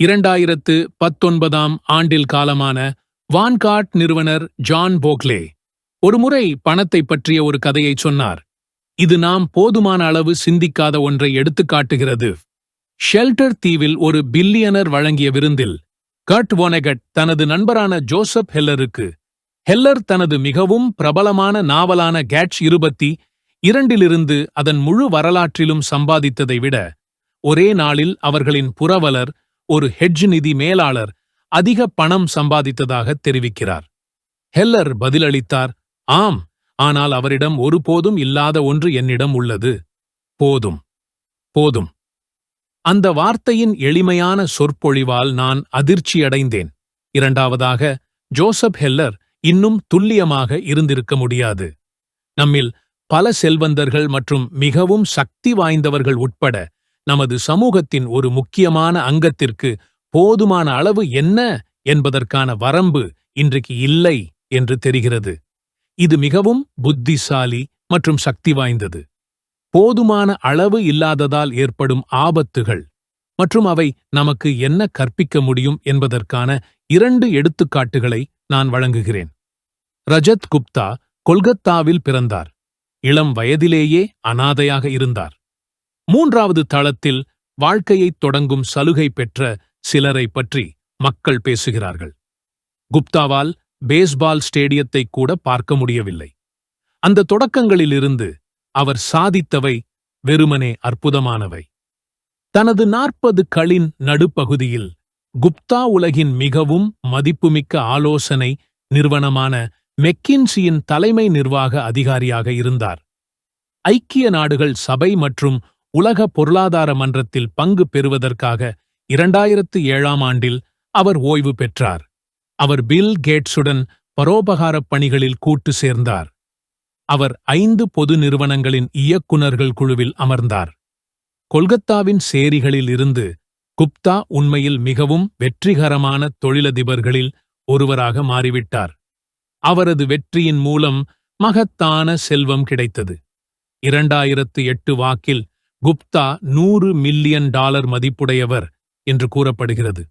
இரண்டாயிரத்து பத்தொன்பதாம் ஆண்டில் காலமான வான்கார்ட் நிறுவனர் ஜான் போக்லே ஒருமுறை பணத்தை பற்றிய ஒரு கதையை சொன்னார். இது நாம் போதுமான அளவு சிந்திக்காத ஒன்றை எடுத்துக்காட்டுகிறது ஷெல்டர் தீவில் ஒரு பில்லியனர் வழங்கிய விருந்தில் கர்ட் வோனெகட் தனது நண்பரான ஜோசப் ஹெல்லருக்கு ஹெல்லர் தனது மிகவும் பிரபலமான நாவலான கேட்ச் இருபத்தி இரண்டிலிருந்து அதன் முழு வரலாற்றிலும் சம்பாதித்ததை விட ஒரே நாளில் அவர்களின் புரவலர் ஒரு ஹெட்ஜ் நிதி மேலாளர் அதிக பணம் சம்பாதித்ததாக தெரிவிக்கிறார். ஹெல்லர் பதிலளித்தார் ஆம் ஆனால் அவரிடம் ஒருபோதும் இல்லாத ஒன்று என்னிடம் உள்ளது. போதும் போதும். அந்த வார்த்தையின் எளிமையான சொற்பொழிவால் நான் அதிர்ச்சியடைந்தேன். இரண்டாவதாக ஜோசப் ஹெல்லர் இன்னும் துல்லியமாக இருந்திருக்க முடியாது. நம்மில் பல செல்வந்தர்கள் மற்றும் மிகவும் சக்தி வாய்ந்தவர்கள் உட்பட நமது சமூகத்தின் ஒரு முக்கியமான அங்கத்திற்கு போதுமான அளவு என்ன என்பதற்கான வரம்பு இன்றைக்கு இல்லை என்று தெரிகிறது. இது மிகவும் புத்திசாலி மற்றும் சக்தி வாய்ந்தது. போதுமான அளவு இல்லாததால் ஏற்படும் ஆபத்துகள் மற்றும் அவை நமக்கு என்ன கற்பிக்க முடியும் என்பதற்கான இரண்டு எடுத்துக்காட்டுகளை நான் வழங்குகிறேன். ரஜத் குப்தா கொல்கத்தாவில் பிறந்தார். இளம் வயதிலேயே அனாதையாக இருந்தார். மூன்றாவது தளத்தில் வாழ்க்கையைத் தொடங்கும் சலுகை பெற்ற சிலரை பற்றி மக்கள் பேசுகிறார்கள். குப்தாவால் பேஸ்பால் ஸ்டேடியத்தை கூட பார்க்க முடியவில்லை. அந்த தொடக்கங்களிலிருந்து அவர் சாதித்தவை வெறுமனே அற்புதமானவை. தனது நாற்பது களின் நடுப்பகுதியில் குப்தா உலகின் மிகவும் மதிப்புமிக்க ஆலோசனை நிறுவனமான மெக்கின்சியின் தலைமை நிர்வாக அதிகாரியாக இருந்தார். ஐக்கிய நாடுகள் சபை மற்றும் உலக பொருளாதார மன்றத்தில் பங்கு பெறுவதற்காக இரண்டாயிரத்து ஏழாம் ஆண்டில் அவர் ஓய்வு பெற்றார். அவர் பில் கேட்ஸுடன் பரோபகாரப் பணிகளில் கூட்டு சேர்ந்தார். அவர் ஐந்து பொது நிறுவனங்களின் இயக்குநர்கள் குழுவில் அமர்ந்தார். கொல்கத்தாவின் சேரிகளில் இருந்து குப்தா உண்மையில் மிகவும் வெற்றிகரமான தொழிலதிபர்களில் ஒருவராக மாறிவிட்டார். அவரது வெற்றியின் மூலம் மகத்தான செல்வம் கிடைத்தது. இரண்டாயிரத்து எட்டு வாக்கில் குப்தா நூறு மில்லியன் டாலர் மதிப்புடையவர் என்று கூறப்படுகிறது.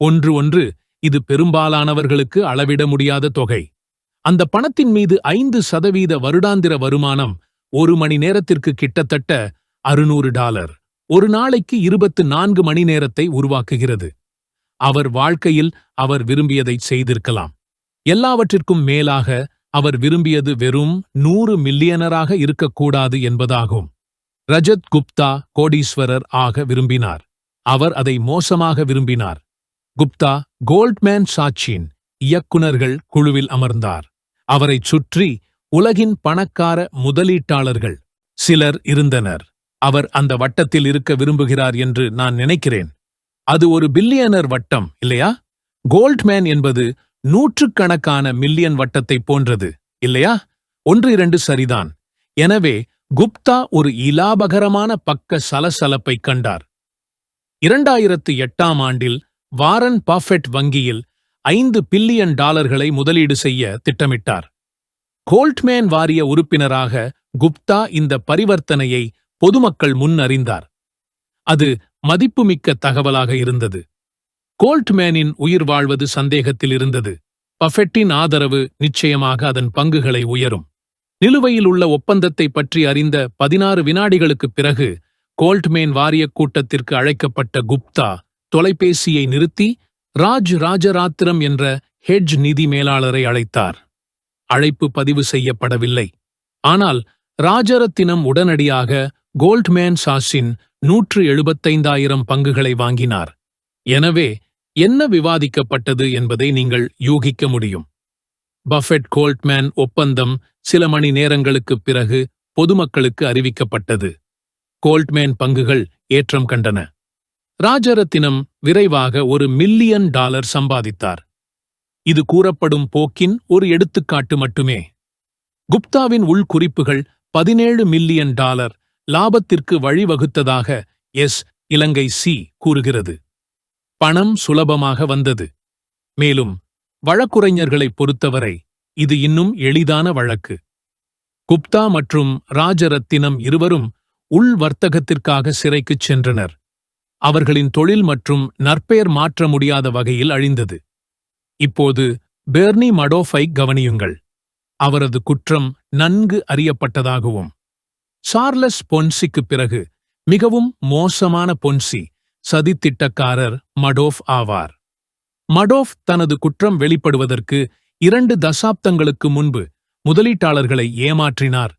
ஒன்று ஒன்று இது பெரும்பாலானவர்களுக்கு அளவிட முடியாத தொகை. அந்த பணத்தின் மீது ஐந்து சதவீத வருடாந்திர வருமானம் ஒரு மணி நேரத்திற்கு கிட்டத்தட்ட அறுநூறு டாலர். ஒரு நாளைக்கு இருபத்து நான்கு மணி நேரத்தை உருவாக்குகிறது. அவர் வாழ்க்கையில் அவர் விரும்பியதை செய்திருக்கலாம். எல்லாவற்றிற்கும் மேலாக அவர் விரும்பியது வெறும் நூறு மில்லியனராக இருக்கக்கூடாது என்பதாகும். ரஜத் குப்தா கோடீஸ்வரர் ஆக விரும்பினார். அவர் அதை மோசமாக விரும்பினார். குப்தா கோல்ட்மேன் சாட்சியின் இயக்குனர்கள் குழுவில் அமர்ந்தார். அவரைச் சுற்றி உலகின் பணக்கார முதலீட்டாளர்கள் சிலர் இருந்தனர். அவர் அந்த வட்டத்தில் இருக்க விரும்புகிறார் என்று நான் நினைக்கிறேன். அது ஒரு பில்லியனர் வட்டம் இல்லையா? கோல்ட்மேன் என்பது நூற்றுக்கணக்கான மில்லியன் வட்டத்தைப் போன்றது இல்லையா? ஒன்று இரண்டு சரிதான். எனவே குப்தா ஒரு இலாபகரமான பக்க சலசலப்பை கண்டார். இரண்டாயிரத்து எட்டாம் ஆண்டில் வாரன் பாஃபெட் வங்கியில் ஐந்து பில்லியன் டாலர்களை முதலீடு செய்ய திட்டமிட்டார். கோல்ட்மேன் வாரிய உறுப்பினராக குப்தா இந்த பரிவர்த்தனையை பொதுமக்கள் முன் அறிந்தார். அது மதிப்புமிக்க தகவலாக இருந்தது. கோல்ட்மேனின் உயிர் வாழ்வது சந்தேகத்தில் இருந்தது. பஃபெட்டின் ஆதரவு நிச்சயமாக அதன் பங்குகளை உயரும். நிலுவையில் உள்ள ஒப்பந்தத்தை பற்றி அறிந்த பதினாறு வினாடிகளுக்குப் பிறகு கோல்ட்மேன் வாரியக் கூட்டத்திற்கு அழைக்கப்பட்ட குப்தா தொலைபேசியை நிறுத்தி ராஜ் ராஜராத்திரம் என்ற ஹெட்ஜ் நிதி மேலாளரை அழைத்தார். அழைப்பு பதிவு செய்யப்படவில்லை. ஆனால் ராஜரத்தினம் உடனடியாக கோல்ட்மேன் சாஸின் நூற்று எழுபத்தைந்தாயிரம் பங்குகளை வாங்கினார். எனவே என்ன விவாதிக்கப்பட்டது என்பதை நீங்கள் யூகிக்க முடியும். பஃபெட் கோல்ட்மேன் ஒப்பந்தம் சில மணி நேரங்களுக்குப் பிறகு பொதுமக்களுக்கு அறிவிக்கப்பட்டது. கோல்ட்மேன் பங்குகள் ஏற்றம் கண்டன. ராஜரத்தினம் விரைவாக ஒரு மில்லியன் டாலர் சம்பாதித்தார். இது கூறப்படும் போக்கின் ஒரு எடுத்துக்காட்டு மட்டுமே. குப்தாவின் உள்குறிப்புகள் பதினேழு மில்லியன் டாலர் லாபத்திற்கு வழிவகுத்ததாக எஸ். இலங்கை சி. கூறுகிறது. பணம் சுலபமாக வந்தது. மேலும் வழக்குரைஞர்களைப் பொறுத்தவரை இது இன்னும் எளிதான வழக்கு. குப்தா மற்றும் ராஜரத்தினம் இருவரும் உள் வர்த்தகத்திற்காக சிறைக்குச் சென்றனர். அவர்களின் தொழில் மற்றும் நற்பெயர் மாற்ற முடியாத வகையில் அழிந்தது. இப்போது பெர்னி மடோஃபை கவனியுங்கள். அவரது குற்றம் நன்கு அறியப்பட்டதாகவும் சார்லஸ் பொன்சிக்குப் பிறகு மிகவும் மோசமான பொன்சி சதித்திட்டக்காரர் மடோஃப் ஆவார். மடோஃப் தனது குற்றம் வெளிப்படுவதற்கு இரண்டு தசாப்தங்களுக்கு முன்பு முதலீட்டாளர்களை ஏமாற்றினார்.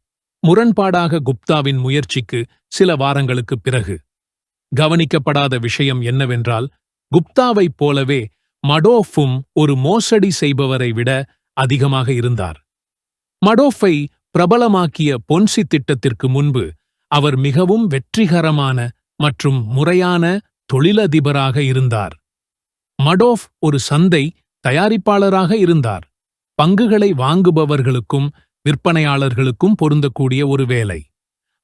முரண்பாடாக குப்தாவின் முயற்சிக்கு சில வாரங்களுக்குப் பிறகு. கவனிக்கப்படாத விஷயம் என்னவென்றால் குப்தாவைப் போலவே மடோஃபும் ஒரு மோசடி செய்பவரை விட அதிகமாக இருந்தார். மடோஃபை பிரபலமாக்கிய பொன்சி திட்டத்திற்கு முன்பு அவர் மிகவும் வெற்றிகரமான மற்றும் முறையான தொழிலதிபராக இருந்தார். மடோஃப் ஒரு சந்தை தயாரிப்பாளராக இருந்தார். பங்குகளை வாங்குபவர்களுக்கும் விற்பனையாளர்களுக்கும் பொருந்தக்கூடிய ஒரு வேலை.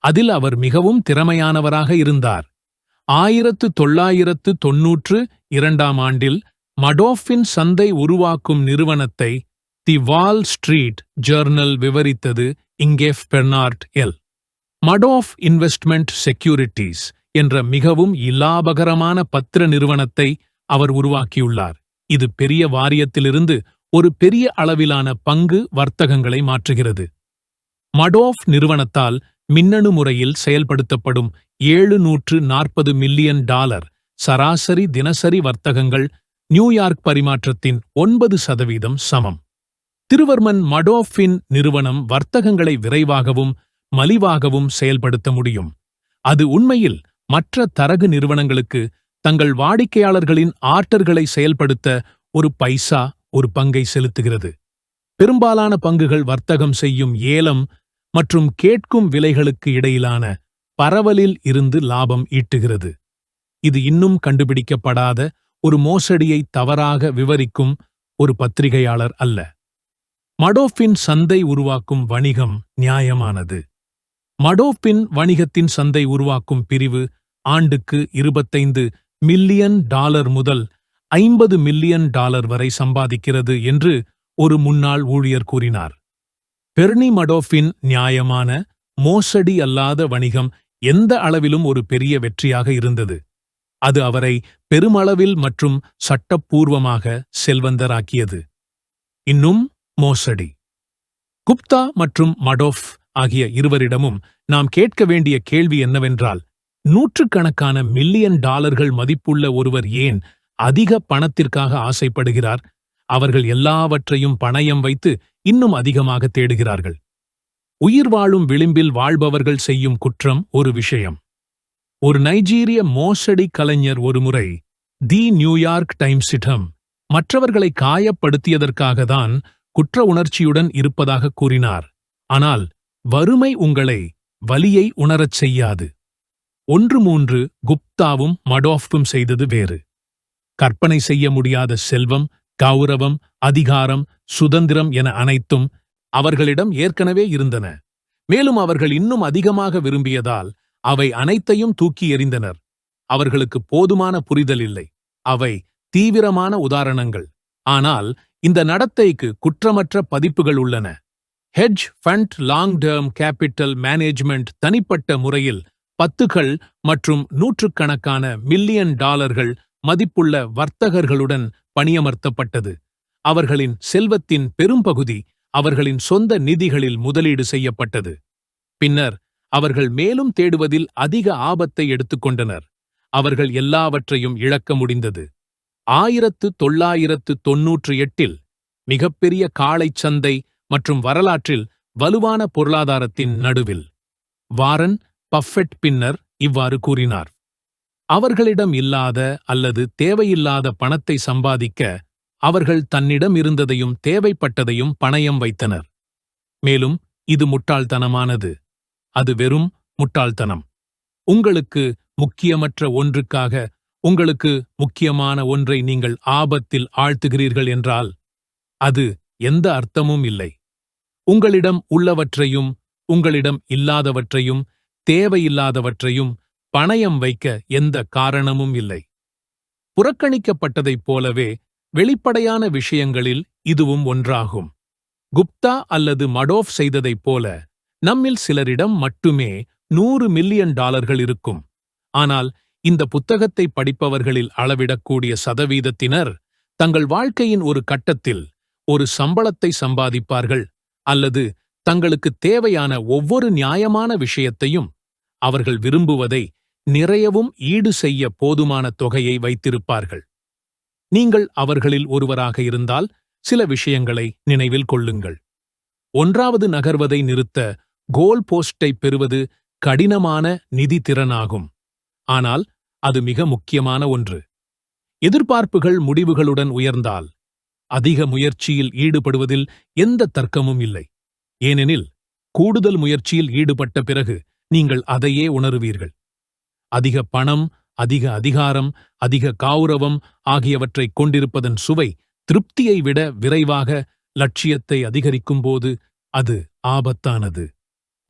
அதில் அவர் மிகவும் திறமையானவராக இருந்தார். ஆயிரத்து தொள்ளாயிரத்து தொன்னூற்று இரண்டாம் ஆண்டில் மடோஃபின் சந்தை உருவாக்கும் நிறுவனத்தை தி வால் ஸ்ட்ரீட் ஜர்னல் விவரித்தது இங்கேஃப் Bernard L. Madoff Investment Securities என்ற மிகவும் இலாபகரமான பத்திர நிறுவனத்தை அவர் உருவாக்கியுள்ளார். இது பெரிய வாரியத்திலிருந்து ஒரு பெரிய அளவிலான பங்கு வர்த்தகங்களை மாற்றுகிறது. மடோஃப் நிறுவனத்தால் மின்னணு முறையில் செயல்படுத்தப்படும் ஏழு நூற்று நாற்பது மில்லியன் டாலர் சராசரி தினசரி வர்த்தகங்கள் நியூயார்க் பரிமாற்றத்தின் ஒன்பது சதவீதம் சமம். திருவர்மன் மடோஃபின் நிறுவனம் வர்த்தகங்களை விரைவாகவும் மலிவாகவும் செயல்படுத்த முடியும். அது உண்மையில் மற்ற தரகு நிறுவனங்களுக்கு தங்கள் வாடிக்கையாளர்களின் ஆர்டர்களை செயல்படுத்த ஒரு பைசா ஒரு பங்கை செலுத்துகிறது. பெரும்பாலான பங்குகள் வர்த்தகம் செய்யும் ஏலம் மற்றும் கேட்கும் விலைகளுக்கு இடையிலான பரவலில் இருந்து லாபம் ஈட்டுகிறது. இது இன்னும் கண்டுபிடிக்கப்படாத ஒரு மோசடியை தவறாக விவரிக்கும் ஒரு பத்திரிகையாளர் அல்ல. மடோஃபின் சந்தை உருவாக்கும் வணிகம் நியாயமானது. மடோஃபின் வணிகத்தின் சந்தை உருவாக்கும் பிரிவு ஆண்டுக்கு இருபத்தைந்து மில்லியன் டாலர் முதல் ஐம்பது மில்லியன் டாலர் வரை சம்பாதிக்கிறது என்று ஒரு முன்னாள் ஊழியர் கூறினார். பெர்னி மடோஃபின் நியாயமான மோசடி அல்லாத வணிகம் எந்த அளவிலும் ஒரு பெரிய வெற்றியாக இருந்தது. அது அவரை பெருமளவில் மற்றும் சட்டப்பூர்வமாக செல்வந்தராக்கியது. இன்னும் மோசடி. குப்தா மற்றும் மடோஃப் ஆகிய இருவரிடமும் நாம் கேட்க வேண்டிய கேள்வி என்னவென்றால் நூற்றுக்கணக்கான மில்லியன் டாலர்கள் மதிப்புள்ள ஒருவர் ஏன் அதிக பணத்திற்காக ஆசைப்படுகிறார்? அவர்கள் எல்லாவற்றையும் பணயம் வைத்து இன்னும் அதிகமாக தேடுகிறார்கள். உயிர் வாழும் விளிம்பில் வாழ்பவர்கள் செய்யும் குற்றம் ஒரு விஷயம். ஒரு நைஜீரிய மோசடி கலைஞர் ஒருமுறை தி நியூயார்க் டைம்ஸிடம் மற்றவர்களை காயப்படுத்தியதற்காக தான் குற்ற உணர்ச்சியுடன் இருப்பதாக கூறினார். ஆனால் வறுமை உங்களை வலியை உணரச் செய்யாது. ஒன்று மூன்று குப்தாவும் மடோஃபும் செய்தது வேறு. கற்பனை செய்ய முடியாத செல்வம் கௌரவம் அதிகாரம் சுதந்திரம் என அனைத்தும் அவர்களிடம் ஏற்கனவே இருந்தன. மேலும் அவர்கள் இன்னும் அதிகமாக விரும்பியதால் அவை அனைத்தையும் தூக்கி எறிந்தனர். அவர்களுக்கு போதுமான புரிதல் இல்லை. அவை தீவிரமான உதாரணங்கள். ஆனால் இந்த நடத்தைக்கு குற்றமற்ற பதிப்புகள் உள்ளன. Hedge fund Long Term Capital Management தனிப்பட்ட முறையில் பத்துகள் மற்றும் நூற்றுக்கணக்கான மில்லியன் டாலர்கள் மதிப்புள்ள வர்த்தகர்களுடன் பணியமர்த்தப்பட்டது. அவர்களின் செல்வத்தின் பெரும்பகுதி அவர்களின் சொந்த நிதிகளில் முதலீடு செய்யப்பட்டது. பின்னர் அவர்கள் மேலும் தேடுவதில் அதிக ஆபத்தை எடுத்துக்கொண்டனர் அவர்கள் எல்லாவற்றையும் இழக்க முடிந்தது. ஆயிரத்து தொள்ளாயிரத்து தொன்னூற்று எட்டில் மிகப்பெரிய காளைச் சந்தை மற்றும் வரலாற்றில் வலுவான பொருளாதாரத்தின் நடுவில். வாரன் பஃபெட் பின்னர் இவ்வாறு கூறினார். அவர்களிடம் இல்லாத அல்லது தேவையில்லாத பணத்தை சம்பாதிக்க அவர்கள் தன்னிடம் இருந்ததையும் தேவைப்பட்டதையும் பணயம் வைத்தனர். மேலும் இது முட்டாள்தனமானது. அது வெறும் முட்டாள்தனம். உங்களுக்கு முக்கியமற்ற ஒன்றுக்காக உங்களுக்கு முக்கியமான ஒன்றை நீங்கள் ஆபத்தில் ஆழ்த்துகிறீர்கள் என்றால் அது எந்த அர்த்தமும் இல்லை. உங்களிடம் உள்ளவற்றையும் உங்களிடம் இல்லாதவற்றையும் தேவையில்லாதவற்றையும் பணயம் வைக்க எந்த காரணமும் இல்லை. புறக்கணிக்கப்பட்டதைப் போலவே வெளிப்படையான விஷயங்களில் இதுவும் ஒன்றாகும். குப்தா அல்லது மடோஃப் செய்ததைப் போல நம்மில் சிலரிடம் மட்டுமே நூறு மில்லியன் டாலர்கள் இருக்கும். ஆனால் இந்த புத்தகத்தை படிப்பவர்களில் அளவிடக்கூடிய சதவீதத்தினர் தங்கள் வாழ்க்கையின் ஒரு கட்டத்தில் ஒரு சம்பளத்தை சம்பாதிப்பார்கள் அல்லது தங்களுக்கு தேவையான ஒவ்வொரு நியாயமான விஷயத்தையும் அவர்கள் விரும்புவதை நிறையவும் ஈடு செய்ய போதுமான தொகையை வைத்திருப்பார்கள். நீங்கள் அவர்களில் ஒருவராக இருந்தால் சில விஷயங்களை நினைவில் கொள்ளுங்கள். ஒன்றாவது நகர்வதை நிறுத்த கோல் போஸ்டை பெறுவது கடினமான நிதி திறனாகும். ஆனால் அது மிக முக்கியமான ஒன்று. எதிர்பார்ப்புகள் முடிவுகளுடன் உயர்ந்தால் அதிக முயற்சியில் ஈடுபடுவதில் எந்த தர்க்கமும் இல்லை. ஏனெனில் கூடுதல் முயற்சியில் ஈடுபட்ட பிறகு நீங்கள் அதையே உணருவீர்கள். அதிக பணம் அதிக அதிகாரம் அதிக கௌரவம் ஆகியவற்றைக் கொண்டிருப்பதன் சுவை திருப்தியை விட விரைவாக லட்சியத்தை அதிகரிக்கும்போது அது ஆபத்தானது.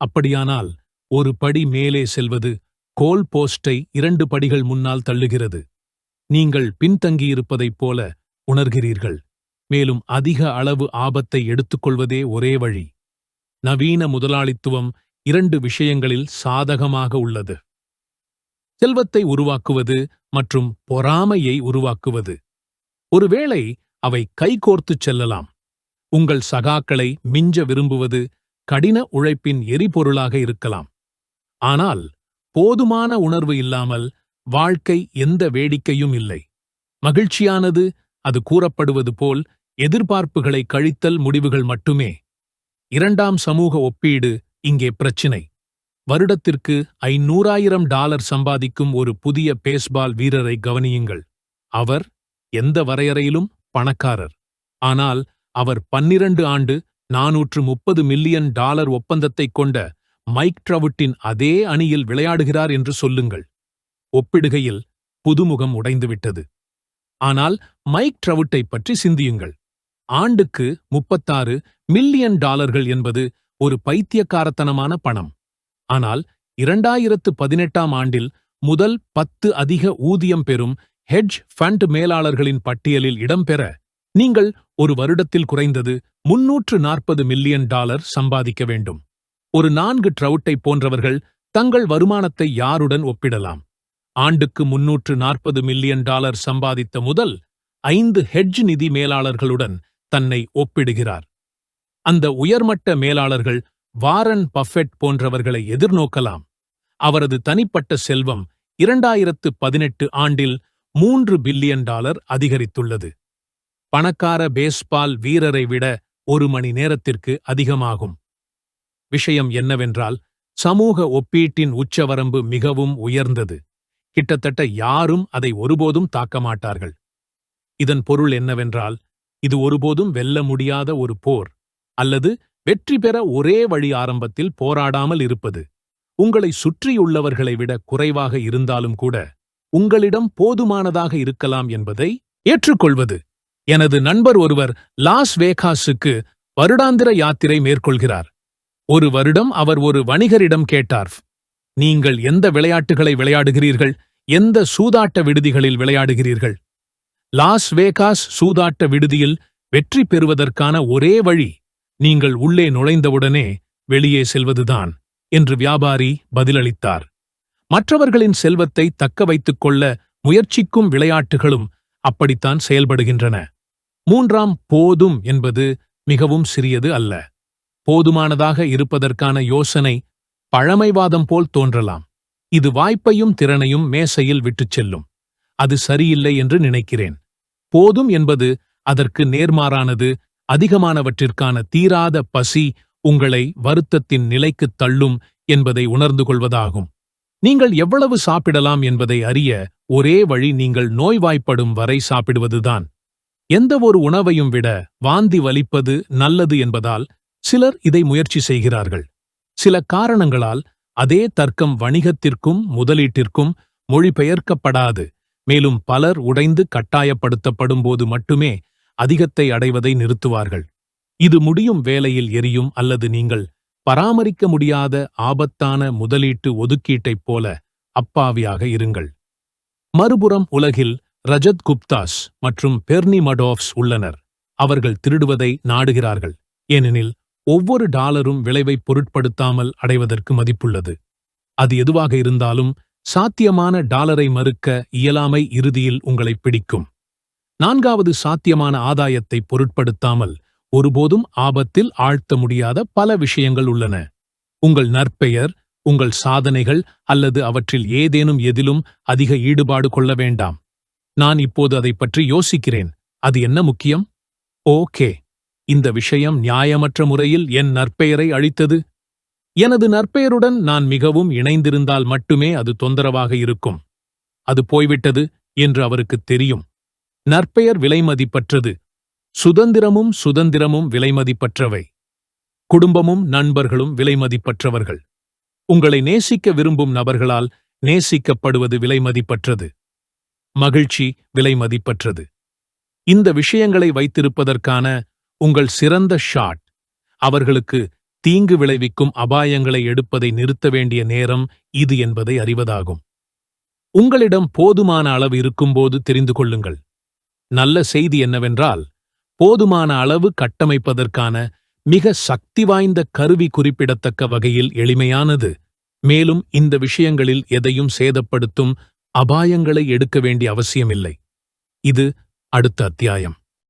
அப்படியானால் ஒரு படி மேலே செல்வது கோல் போஸ்டை இரண்டு படிகள் முன்னால் தள்ளுகிறது. நீங்கள் பின்தங்கியிருப்பதைப் போல உணர்கிறீர்கள். மேலும் அதிக அளவு ஆபத்தை எடுத்துக்கொள்வதே ஒரே வழி. நவீன முதலாளித்துவம் இரண்டு விஷயங்களில் சாதகமாக உள்ளது. செல்வத்தை உருவாக்குவது மற்றும் பொறாமையை உருவாக்குவது. ஒருவேளை அவை கைகோர்த்துச் செல்லலாம். உங்கள் சகாக்களை மிஞ்ச விரும்புவது கடின உழைப்பின் எரிபொருளாக இருக்கலாம். ஆனால் போதுமான உணர்வு இல்லாமல் வாழ்க்கை எந்த வேடிக்கையும் இல்லை. மகிழ்ச்சியானது அது கூறப்படுவது போல் எதிர்பார்ப்புகளை கழித்தல் முடிவுகள் மட்டுமே. இரண்டாம் சமூக ஒப்பீடு இங்கே பிரச்சினை. வருடத்திற்கு ஐநூறாயிரம் டாலர் சம்பாதிக்கும் ஒரு புதிய பேஸ்பால் வீரரை கவனியுங்கள். அவர் எந்த வரையறையிலும் பணக்காரர். ஆனால் அவர் பன்னிரண்டு ஆண்டு நாநூற்று முப்பது மில்லியன் டாலர் ஒப்பந்தத்தைக் கொண்ட மைக் ட்ரவுட்டின் அதே அணியில் விளையாடுகிறார் என்று சொல்லுங்கள். ஒப்பிடுகையில் புதுமுகம் உடைந்துவிட்டது. ஆனால் மைக் ட்ரவுட்டை பற்றி சிந்தியுங்கள். ஆண்டுக்கு முப்பத்தாறு மில்லியன் டாலர்கள் என்பது ஒரு பைத்தியக்காரத்தனமான பணம். ஆனால் இரண்டாயிரத்து பதினெட்டாம் ஆண்டில் முதல் பத்து அதிக ஊதியம் பெறும் ஹெட்ஜ் ஃபண்ட் மேலாளர்களின் பட்டியலில் இடம்பெற நீங்கள் ஒரு வருடத்தில் குறைந்தது முன்னூற்று நாற்பது மில்லியன் டாலர் சம்பாதிக்க வேண்டும். ஒரு நான்கு ட்ரவுட்டை போன்றவர்கள் தங்கள் வருமானத்தை யாருடன் ஒப்பிடலாம்? ஆண்டுக்கு முன்னூற்று நாற்பது மில்லியன் டாலர் சம்பாதித்த முதல் ஐந்து ஹெட்ஜ் நிதி மேலாளர்களுடன் தன்னை ஒப்பிடுகிறார். அந்த உயர்மட்ட மேலாளர்கள் வாரன் பஃபெட் போன்றவர்களை எதிர்நோக்கலாம். அவரது தனிப்பட்ட செல்வம் இரண்டாயிரத்து பதினெட்டு ஆண்டில் மூன்று பில்லியன் டாலர் அதிகரித்துள்ளது. பணக்கார பேஸ்பால் வீரரை விட ஒரு மணி நேரத்திற்கு அதிகமாகும். விஷயம் என்னவென்றால் சமூக ஒப்பீட்டின் உச்சவரம்பு மிகவும் உயர்ந்தது. கிட்டத்தட்ட யாரும் அதை ஒருபோதும் தாக்க மாட்டார்கள். இதன் பொருள் என்னவென்றால் இது ஒருபோதும் வெல்ல முடியாத ஒரு போர். அல்லது வெற்றி பெற ஒரே வழி ஆரம்பத்தில் போராடாமல் இருப்பது. உங்களை சுற்றியுள்ளவர்களை விட குறைவாக இருந்தாலும் கூட உங்களிடம் போதுமானதாக இருக்கலாம் என்பதை ஏற்றுக்கொள்வது. எனது நண்பர் ஒருவர் லாஸ் வேகாஸுக்கு வருடாந்திர யாத்திரை மேற்கொள்கிறார். ஒரு வருடம் அவர் ஒரு வணிகரிடம் கேட்டார் நீங்கள் எந்த விளையாட்டுகளை விளையாடுகிறீர்கள்? எந்த சூதாட்ட விடுதிகளில் விளையாடுகிறீர்கள்? லாஸ் வேகாஸ் சூதாட்ட விடுதியில் வெற்றி பெறுவதற்கான ஒரே வழி நீங்கள் உள்ளே நுழைந்தவுடனே வெளியே செல்வதுதான் என்று வியாபாரி பதிலளித்தார். மற்றவர்களின் செல்வத்தை தக்க வைத்துக் கொள்ள முயற்சிக்கும் விளையாட்டுகளும் அப்படித்தான் செயல்படுகின்றன. மூன்றாம் போதும் என்பது மிகவும் சிறியது அல்ல. போதுமானதாக இருப்பதற்கான யோசனை பழமைவாதம் போல் தோன்றலாம். இது வாய்ப்பையும் திறனையும் மேசையில் விட்டுச் செல்லும். அது சரியில்லை என்று நினைக்கிறேன். போதும் என்பது அதற்கு நேர்மாறானது அதிகமானவற்றிற்கான தீராத பசி உங்களை வருத்தத்தின் நிலைக்குத் தள்ளும் என்பதை உணர்ந்து கொள்வதாகும். நீங்கள் எவ்வளவு சாப்பிடலாம் என்பதை அறிய ஒரே வழி நீங்கள் நோய்வாய்ப்படும் வரை சாப்பிடுவதுதான். எந்த ஒரு உணவையும் விட வாந்தி வலிப்பது நல்லது என்பதால் சிலர் இதை முயற்சி செய்கிறார்கள். சில காரணங்களால் அதே தர்க்கம் வணிகத்திற்கும் முதலீட்டிற்கும் மொழிபெயர்க்கப்படாது. மேலும் பலர் உடைந்து கட்டாயப்படுத்தப்படும் போது மட்டுமே அதிகத்தை அடைவதை நிறுத்துவார்கள். இது முடியும் வேலையில் எரியும் அல்லது நீங்கள் பராமரிக்க முடியாத ஆபத்தான முதலீட்டு ஒதுக்கீட்டைப் போல அப்பாவியாக இருங்கள். மறுபுறம் உலகில் ரஜத் குப்தாஸ் மற்றும் பெர்னி மடோவ்ஸ் உள்ளனர். அவர்கள் திருடுவதை நாடுகிறார்கள். ஏனெனில் ஒவ்வொரு டாலரும் விளைவை பொருட்படுத்தாமல் அடைவதற்கு மதிப்புள்ளது. அது எதுவாக இருந்தாலும் சாத்தியமான டாலரை மறுக்க இயலாமை இறுதியில் உங்களை பிடிக்கும். நான்காவது சாத்தியமான ஆதாயத்தை பொருட்படுத்தாமல் ஒருபோதும் ஆபத்தில் ஆழ்த்த முடியாத பல விஷயங்கள் உள்ளன. உங்கள் நற்பெயர் உங்கள் சாதனைகள் அல்லது அவற்றில் ஏதேனும் எதிலும் அதிக ஈடுபாடு கொள்ள வேண்டாம். நான் இப்போது அதைப் பற்றி யோசிக்கிறேன். அது என்ன முக்கியம்? ஓகே. இந்த விஷயம் நியாயமற்ற முறையில் என் நற்பெயரை அழித்தது. எனது நற்பெயருடன் நான் மிகவும் இணைந்திருந்தால் மட்டுமே அது தொந்தரவாக இருக்கும். அது போய்விட்டது என்று அவருக்குத் தெரியும். நற்பெயர் விலைமதிப்பற்றது. சுதந்திரமும் சுதந்திரமும் விலைமதிப்பற்றவை. குடும்பமும் நண்பர்களும் விலைமதிப்பற்றவர்கள். உங்களை நேசிக்க விரும்பும் நபர்களால் நேசிக்கப்படுவது விலைமதிப்பற்றது. மகிழ்ச்சி விலைமதிப்பற்றது. இந்த விஷயங்களை வைத்திருப்பதற்கான உங்கள் சிறந்த ஷாட். அவர்களுக்கு தீங்கு விளைவிக்கும் அபாயங்களை எடுப்பதை நிறுத்த வேண்டிய நேரம் இது என்பதை அறிவதாகும். உங்களிடம் போதுமான அளவு இருக்கும்போது தெரிந்து கொள்ளுங்கள். நல்ல செய்தி என்னவென்றால் போதுமான அளவு கட்டமைப்பதற்கான மிக சக்தி வாய்ந்த கருவி குறிப்பிடத்தக்க வகையில் எளிமையானது. மேலும் இந்த விஷயங்களில் எதையும் சேதப்படுத்தும் அபாயங்களை எடுக்க வேண்டிய அவசியமில்லை. இது அடுத்த அத்தியாயம்.